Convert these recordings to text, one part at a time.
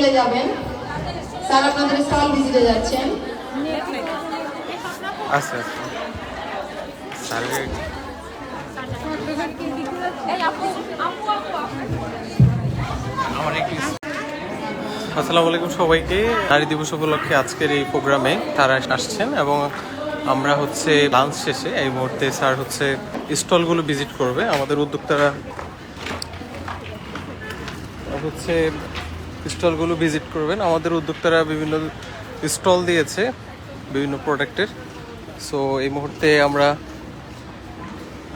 চলে যাবেন। স্যার আপনাদের স্টল ভিজিটে যাচ্ছেন। আচ্ছা আচ্ছা। আসসালামু আলাইকুম সবাইকে। নারী দিবস উপলক্ষে আজকের এই প্রোগ্রামে তারা আসছেন এবং আমরা হচ্ছে লাঞ্চ শেষে এই মুহূর্তে স্যার হচ্ছে স্টলগুলো ভিজিট করবে। আমাদের উদ্যোক্তারা হচ্ছে স্টলগুলো ভিজিট করবেন। আমাদের উদ্যোক্তারা বিভিন্ন স্টল দিয়েছে, বিভিন্ন প্রোডাক্টের। সো এই মুহূর্তে আমরা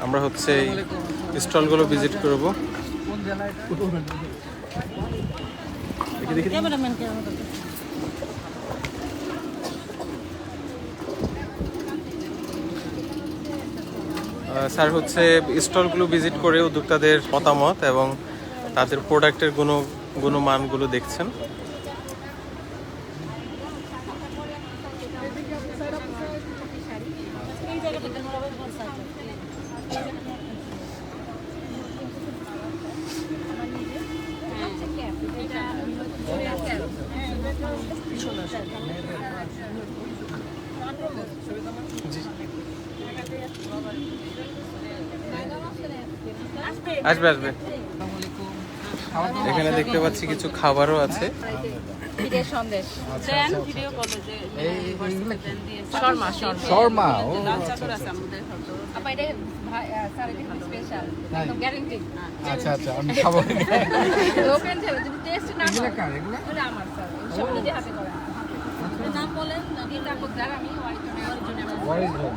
আমরা হচ্ছে এই স্টলগুলো ভিজিট করব। স্যার হচ্ছে স্টলগুলো ভিজিট করে উদ্যোক্তাদের মতামত এবং তাদের প্রোডাক্টের গুণ গুণমানগুলো দেখছেন। আসবে আসবে। এখানে দেখতে পাচ্ছি কিছু খাবারও আছে। শর্মা ও আপা এটা ভাই স্যার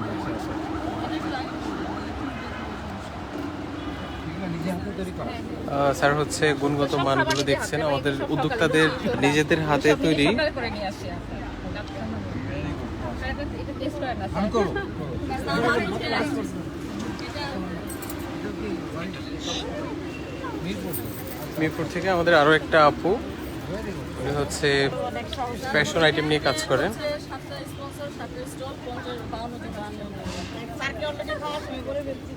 স্যার হচ্ছে গুণগত মানগুলো দেখছেন আমাদের উদ্যোক্তাদের নিজেদের হাতে তৈরি। মিরপুর থেকে আমাদের আরও একটা আপু। উনি হচ্ছে ফ্যাশন আইটেম নিয়ে কাজ করেন। স্যারকে অলরেডি খাওয়া শুরু করে ফেলছি।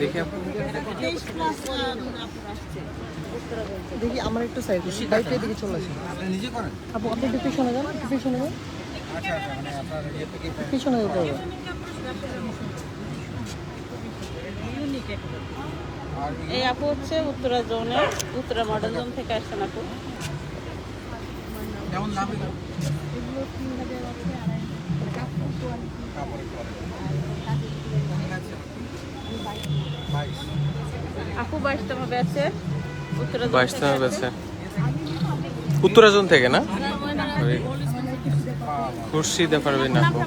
দেখে দেখি আমার একটু সাইড সাইডে দিকে চলে আসি আপনি নিজে করেন। আপু আপনি একটু পিছনে যান একটু পিছনে যান। আচ্ছা আচ্ছা মানে আপনার থেকে পিছনে যেতে হবে। এই আপু হচ্ছে উত্তরা জোনের উত্তরা মডেল জোন থেকে আসছেন আপু। কেমন দাম এগুলো? কাপড়ের বাইশ আপু বাইশটা ভাবে আছে উত্তরা জোন বাইশ থেকে টাকা আসছে। বেছে উত্তরাজন থেকে না? খুশি দিতে পারবেন না আপু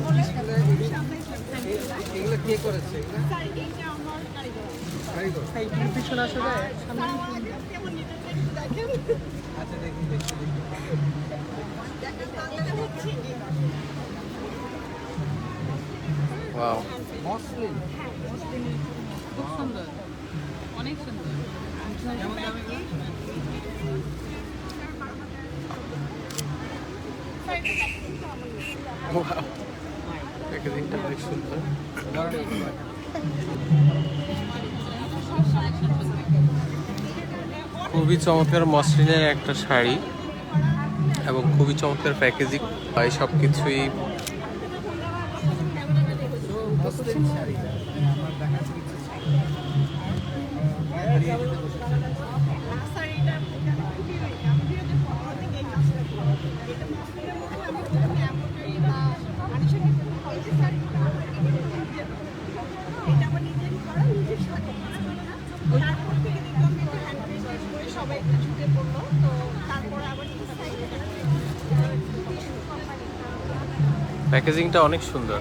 অনেক সুন্দর। খুবই চমৎকার মসলিনের একটা শাড়ি এবং খুবই চমৎকার প্যাকেজিং এই সব প্যাকেজিংটা অনেক সুন্দর।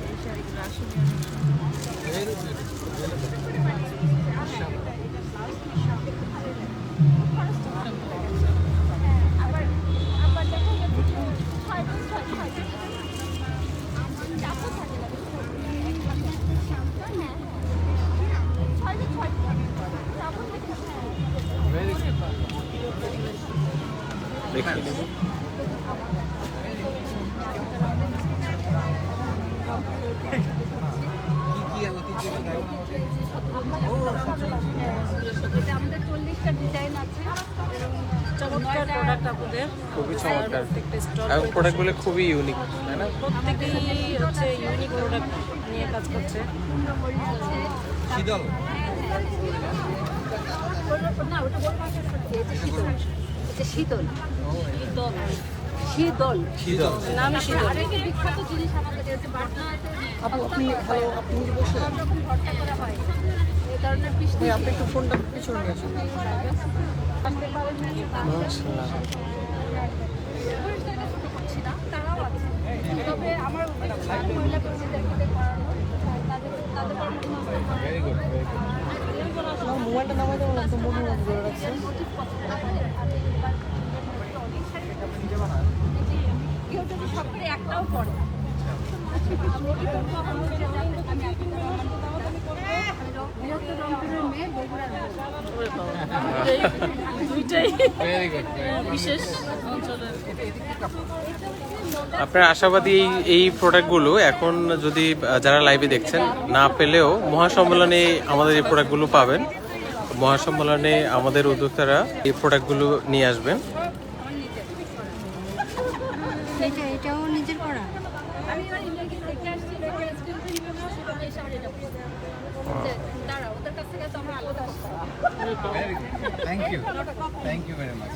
দেখি। স্টল প্রোডাক্টগুলো খুবই ইউনিক তাই না? প্রত্যেকেই হচ্ছে ইউনিক প্রোডাক্ট নিয়ে কাজ করছে। শীতল। না ওটা শীতল। এটা শীতল। শীতল। শীতল। শীতল নামই শীতল। আরেকটি বিখ্যাত জিনিস আমাদের এটা বাটনা আপু আপনি হ্যালো আপনি নিজে বসে ভর্তা করা হয়। এই পিসটি ভাই আপনি একটু ফোনটা পিছনে নিয়ে আসুন। মাশাআল্লাহ। তবে আমার মহিলা কর্মীদেরকে করানো তাদের তাদের কর্মসংস্থান ভেরি গুড ভেরি গুড মোবাইলটা নামাই দেবো না তো মোবাইল ধরে রাখছে কেউ যদি সব করে একটাও করে রংপুরের মেয়ে বগুড়ার আপনার আশাবাদী এই এই প্রোডাক্টগুলো এখন যদি যারা লাইভে দেখছেন, না পেলেও মহাসম্মেলনে আমাদের এই প্রোডাক্টগুলো পাবেন। মহাসম্মেলনে আমাদের উদ্যোক্তারা এই প্রোডাক্টগুলো নিয়ে আসবেন এটা এটাও নিজের করা আমি এবার ইংরেজি দেখে আসছি দেখে স্ক্রিন প্রিন্ট করে সেটা এই শাড়িটা পরে। দাঁড়া ওদের কাছ থেকে তো আমরা আলাদা করতে very good thank you thank you very much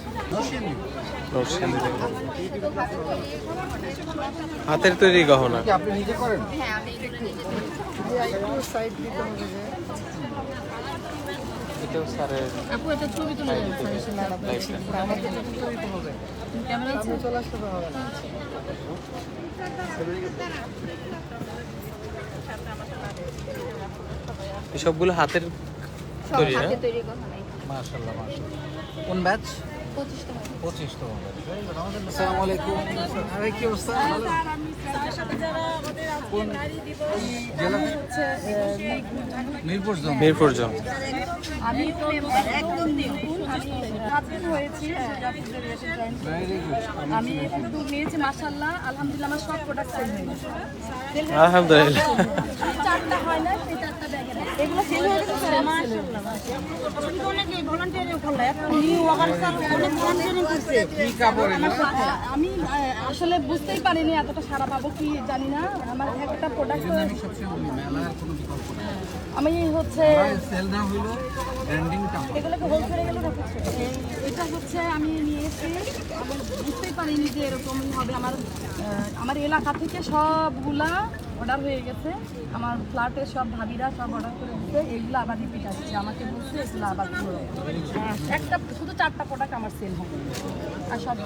হাতের তৈরি গহনা। কি আপনি নিজে করেন? এটাও স্যারের আপু এটা ছবি তুলে ক্যামেরা চলে আসতে হবে না সবগুলো হাতের তৈরি না করা হয় মাশাআল্লাহ মাশাআল্লাহ। কোন ব্যাচ আসসালামু আলাইকুম। আরে কি অবস্থা? ভালো? মিরপুর জোন। মিরপুর জন। আমি তো একদম হয়েছি গুড আমি উদ্যোগ নিয়েছি মাসাল্লাহ আলহামদুলিল্লাহ আমার সব প্রোডাক্ট সেল হয়ে গেছে। Sell হয়ে আলহামদুলিল্লাহ। চারটা হয় না সেই চারটা ব্যাগে এগুলো সেল হয়ে গেছে অনেক ভলান্টিয়ারিং নিউ আমি আসলে বুঝতেই পারিনি এতটা সারা পাবো কি জানি না। আমার একটা প্রোডাক্ট আমি হচ্ছে গেলে এটা হচ্ছে আমি নিয়েছি আমি বুঝতেই পারিনি যে এরকমই হবে। আমার আমার এলাকা থেকে সবগুলা অর্ডার হয়ে গেছে। আমার ফ্ল্যাটে সব ভাবিরা সব অর্ডার করে দিচ্ছে এইগুলো আবার রিপিট আসছে আমাকে বলছে এগুলো আবার পুরো একটা শুধু চারটা প্রোডাক্ট আমার সেল হবে। আর সব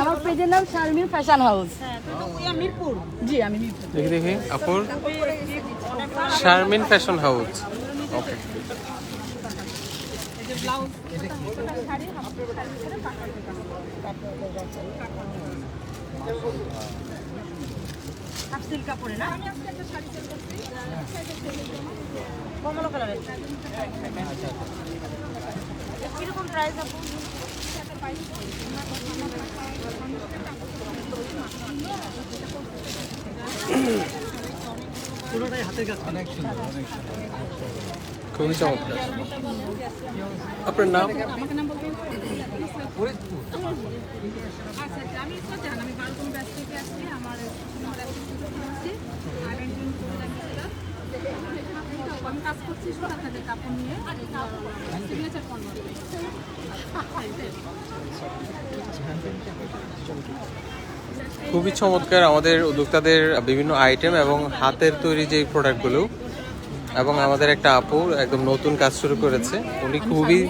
আমার পেজের নাম শারমিন ফ্যাশন হাউস মিরপুর। জি আমি মিরপুর। দেখি দেখি আপুর? Sharmin fashion house okay. Silk কাপড়ে না? কমলা কালারের কীরকম প্রাইস আপু? অনেক সুন্দর অনেক সুন্দর। খুবই চমৎকার। আপনার নাম? ফরিদপুর আচ্ছা আচ্ছা, আমি তো জান আমি বালকন ব্যাস থেকে আসছি আমার আমার আসছি আরেকজন আমি কাজ করছি কাপড় নিয়ে সিগনেচার খুবই চমৎকার আমাদের উদ্যোক্তাদের বিভিন্ন আইটেম এবং হাতের তৈরি যে প্রোডাক্টগুলো এবং আমাদের একটা আপু একদম নতুন কাজ শুরু করেছে। উনি খুবই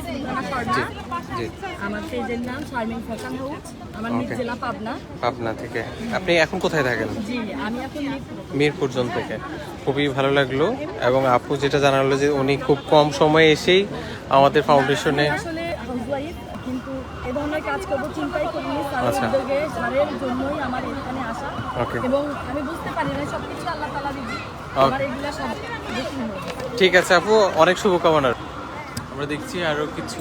আমার পেজের নাম শারমিন ফ্যাশন হাউস আমার নিজ জেলা পাবনা। পাবনা থেকে। আপনি এখন কোথায় থাকেন? জি আমি এখন মিরপুর। জন থেকে। খুবই ভালো লাগল এবং আপু যেটা জানালো যে উনি খুব কম সময়ে এসেই আমাদের ফাউন্ডেশনে আসলে হাউসওয়াইফ কিন্তু এ ধরনের কাজ করব চিন্তাই করিনি। আচ্ছা। স্যারের জন্যই আমার এখানে আসা. এবং আমি বুঝতে পারি না সব কিছু আল্লাহ আমার এগুলা সব ঠিক আছে আপু অনেক শুভকামনা। আমরা দেখছি আরও কিছু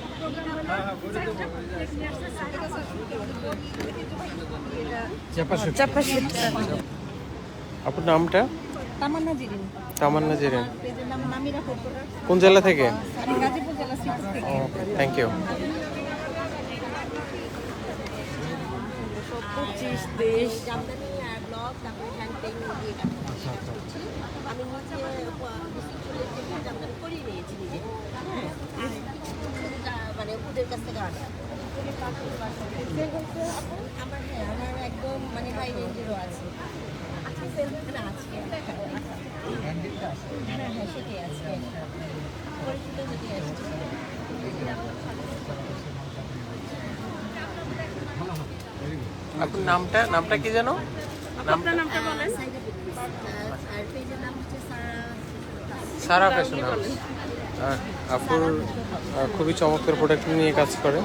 নামিরা নামটা? তামান্না জেলা থেকে? আমি গাজীপুর জেলা থেকে। থ্যাংক ইউ পঁচিশ দেশ জামদানি ব্লগ তারপরে হ্যান্ড পেইন্ট দিয়ে করছি আমি নিজে জামদানি করিয়ে নিয়েছি নিজে মানে ওদের কাছ থেকে আনা আমার হ্যাঁ আমার একদম মানে হাই রেঞ্জেরও আছে। আজকে আজকে হ্যাঁ হ্যাঁ সেটাই আছে পরিচিত যেটাই আসছে আপনার নামটা নামটা কি যেন? নামটা আর পেজের নাম সারা সারা ফ্যাশন হাউস। আপুর খুবই চমৎকার প্রোডাক্ট নিয়ে কাজ করে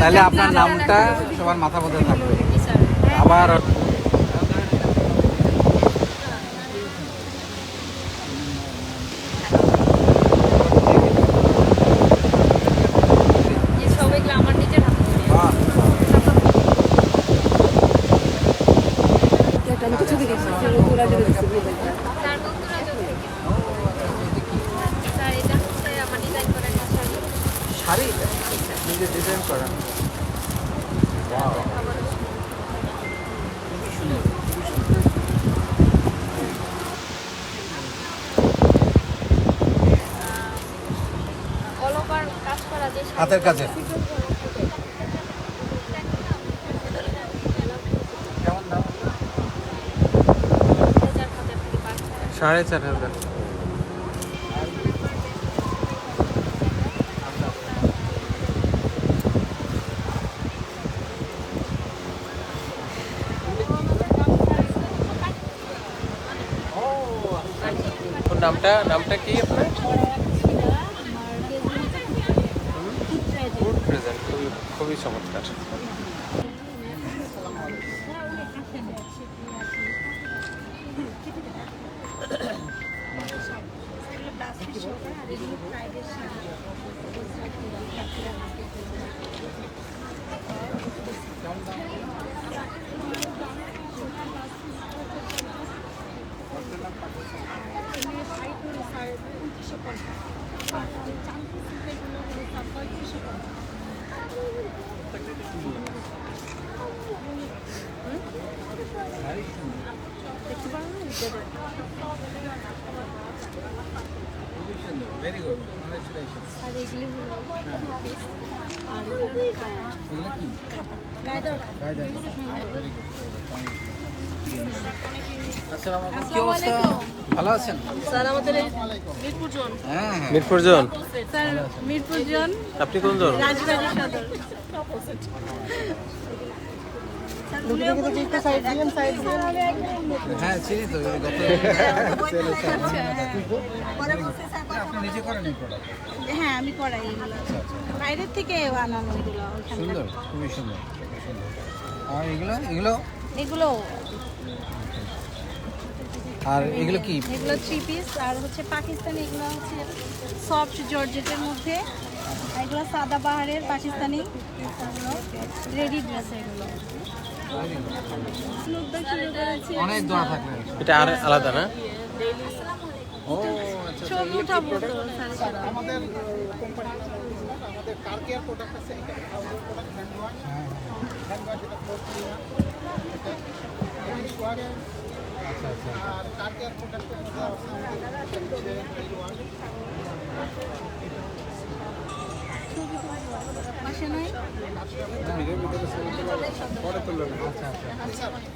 তাহলে আপনার নামটা সবার মাথা মধ্যে থাকবে। আবার সবাইগুলো আমার নিজের হাতে তৈরি। তার বন্ধুরা যদি স্যার এটা হচ্ছে আমার ডিজাইন করা একটা শাড়ি নিজে ডিজাইন করা। হাতের থেকে সাড়ে চার হাজার ওর নামটা নামটা কি আপনার? ফুড প্রেজেন্ট খুবই খুবই চমৎকার। ভেরি গুড আর এগুলি হলো আর কি? অবস্থা? ভালো আছেন? স্যার আমাদের মিরপুর জোন হ্যাঁ হ্যাঁ। Mirpur zone sir Mirpur zone আপনি কোন জন রাজবাড়ি সদর। হ্যাঁ চিনি তো গত নিজে করেন এই প্রোডাক্ট হ্যাঁ আমি করাই এগুলো। বাইরের থেকে আনানো এগুলো সুন্দর খুবই সুন্দর সুন্দর। আর এগুলো? এগুলো? এগুলো। আর এগুলো কি? এগুলো থ্রি পিস আর হচ্ছে পাকিস্তানি এগুলো হচ্ছে সফট জর্জেটের মধ্যে। এগুলো সাদা বাহারের পাকিস্তানি। রেডি ড্রেস এগুলো। অনেক দোয়া থাকবে এটা আর আলাদা না? ও আচ্ছা আমাদের কোম্পানি আমাদের কার কেয়ার প্রোডাক্ট আছে আচ্ছা আচ্ছা আর কার কেয়ার প্রোডাক্টের মধ্যে আচ্ছা আচ্ছা।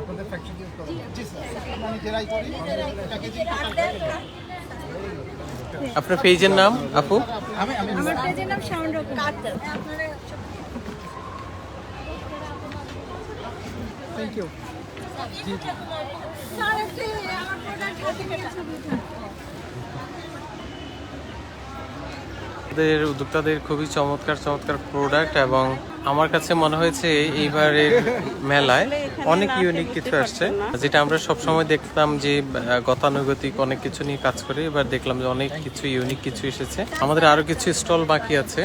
আপনাদের ফ্যাক্টরি জি স্যার আপনার পেজের নাম আপু? আমি আমি আমার পেজের নাম সাউন্ড থ্যাংক ইউ আমাদের উদ্যোক্তাদের খুবই চমৎকার চমৎকার প্রোডাক্ট এবং আমার কাছে মনে হয়েছে এইবারের মেলায় অনেক ইউনিক কিছু আসছে। যেটা আমরা সবসময় দেখতাম যে গতানুগতিক অনেক কিছু নিয়ে কাজ করে, এবার দেখলাম যে অনেক কিছু ইউনিক কিছু এসেছে। আমাদের আরও কিছু স্টল বাকি আছে।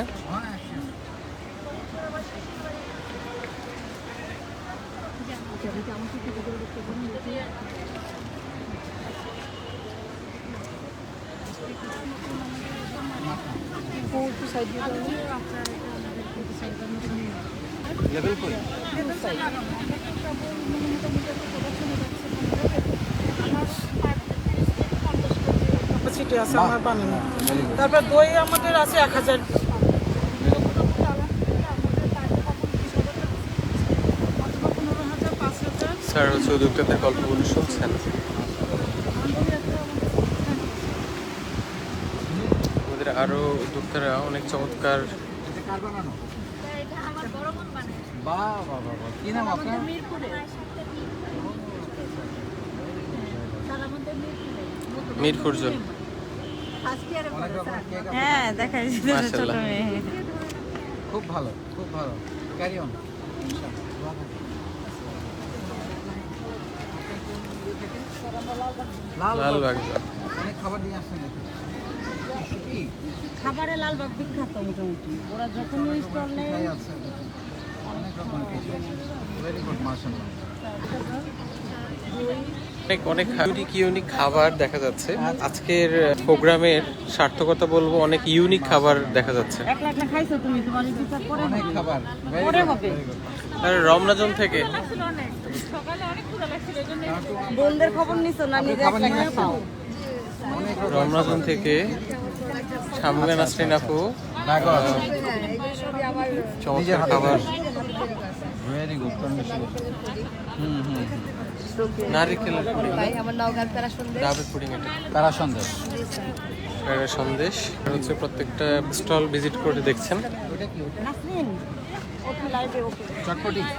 ক্যাপাসিটি আছে আমার বানানো তারপর দই আমাদের আছে এক হাজার। স্যার, হচ্ছে উদ্যোক্তাদের গল্পগুলো শুনছেন? আমাদের আরও উদ্যোক্তারা অনেক চমৎকার মিরপুর। হ্যাঁ দেখা খুব ভালো খুব ভালো। ক্যারি অন লাল। অনেক খাবার নিয়ে আসছেন। কি? খাবারে লালবাগ বিখ্যাত মোটামুটি। ওরা স্টল নেয় অনেক রকম কিছু ভেরি গুড মার্শাল্লাহ অনেক অনেক ইউনিক ইউনিক খাবার দেখা যাচ্ছে। আজকের প্রোগ্রামের সার্থকতা বলব অনেক ইউনিক খাবার দেখা যাচ্ছে। একলা একলা খাইছো তুমি তোমার বিচার করে অনেক খাবার। ভেরি পরে গুড হবে। ভেরি গুড আর রমনাজন থেকে রমনাজন থেকে সামনে নাসরিন আপু? নাগর চমৎকার খাবার ভেরি গুড হুম হুম নারিকেলের পুডিং তারা শুনবে ডাবের পুডিং এটা তারা সন্দেশ। হচ্ছে প্রত্যেকটা স্টল ভিজিট করে দেখছেন। ওটা কি ওটা? নাসরিন। ওকে লাইভে ওকে। চটপটি।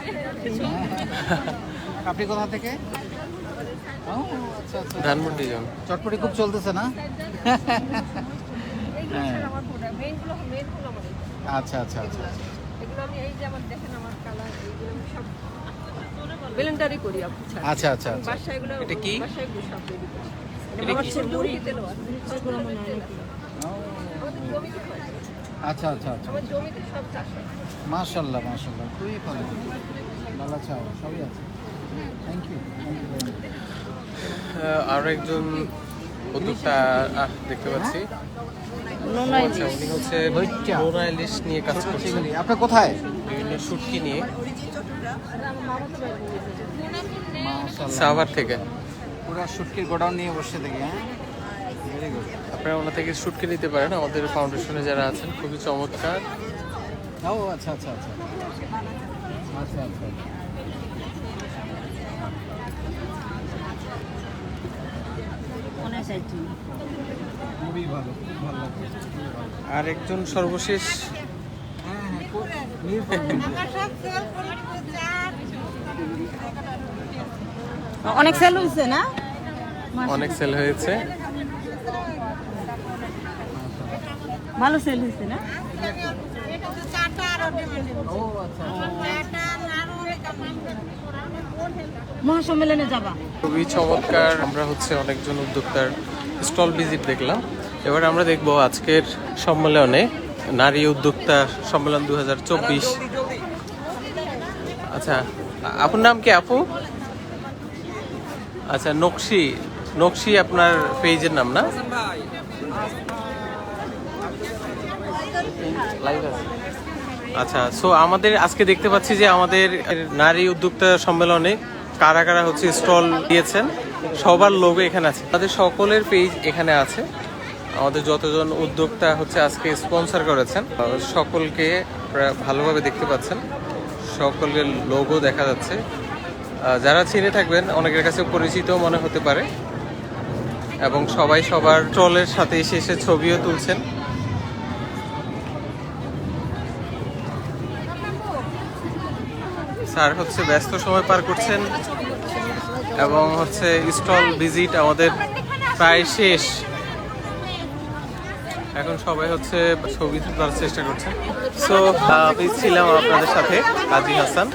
আপনি কোথা থেকে? আচ্ছা আচ্ছা। ধানমন্ডি জন চটপটি খুব চলতেছে না? আচ্ছা আচ্ছা আচ্ছা ভলেন্টারি করি আপু আচ্ছা আচ্ছা আচ্ছা। বাসায় এগুলো এটা কি? বাসায় এগুলো সব তৈরি করি। এটা কি? মুড়ি। তেলোয়া আচ্ছা আচ্ছা আচ্ছা। জমিতে সব চাষ হয়। মাশাল্লাহ মাশাল্লাহ খুবই ভালো। চাও সবই আছে। থ্যাংক ইউ আরও একজন উদ্যোক্তা দেখতে পাচ্ছি। আচ্ছা উনি হচ্ছে লইট্টা। নোনা ইলিশ নিয়ে কাজ করছেন। আপনার কোথায়? বিভিন্ন শুটকি নিয়ে। সাভার থেকে। পুরো শুটকির গোডাউন নিয়ে বসে দেখি হ্যাঁ? ভেরি গুড আপনারা ওনা থেকে শুটকি নিতে পারেন। আমাদের ফাউন্ডেশনে যারা আছেন খুবই চমৎকার। ও আচ্ছা আচ্ছা আচ্ছা। আচ্ছা আচ্ছা। খুবই ভালো ভালো। আর একজন সর্বশেষ? হ্যাঁ হ্যাঁ অনেক সেল হয়েছে না? অনেক সেল হয়েছে। ভালো সেল হয়েছে না? ও আচ্ছা। মহাসম্মেলনে যাবা। খুবই চমৎকার। আমরা হচ্ছে অনেকজন উদ্যোক্তার স্টল ভিজিট দেখলাম। এবার আমরা দেখব আজকের সম্মেলনে নারী উদ্যোক্তা সম্মেলন দু হাজার চব্বিশ। আচ্ছা আপনার নাম কি আপু? আচ্ছা নকশি নকশি আপনার পেজের নাম না? আচ্ছা সো আমাদের আজকে দেখতে পাচ্ছি যে আমাদের নারী উদ্যোক্তা সম্মেলনে কারা কারা হচ্ছে স্টল দিয়েছেন, সবার লোগো এখানে আছে। তাদের সকলের পেজ এখানে আছে। আমাদের যতজন উদ্যোক্তা হচ্ছে আজকে স্পন্সর করেছেন, সকলকে ভালোভাবে দেখতে পাচ্ছেন। সকলের লোগো দেখা যাচ্ছে। যারা চিনে থাকবেন, অনেকের কাছে পরিচিত মনে হতে পারে। এবং সবাই সবার ট্রলের সাথে এসে এসে ছবিও তুলছেন। স্যার হচ্ছে ব্যস্ত সময় পার করছেন এবং হচ্ছে স্টল ভিজিট আমাদের প্রায় শেষ। এখন সবাই হচ্ছে ছবি তোলার চেষ্টা করছে। সো আমি ছিলাম আপনাদের সাথে কাজী হাসান।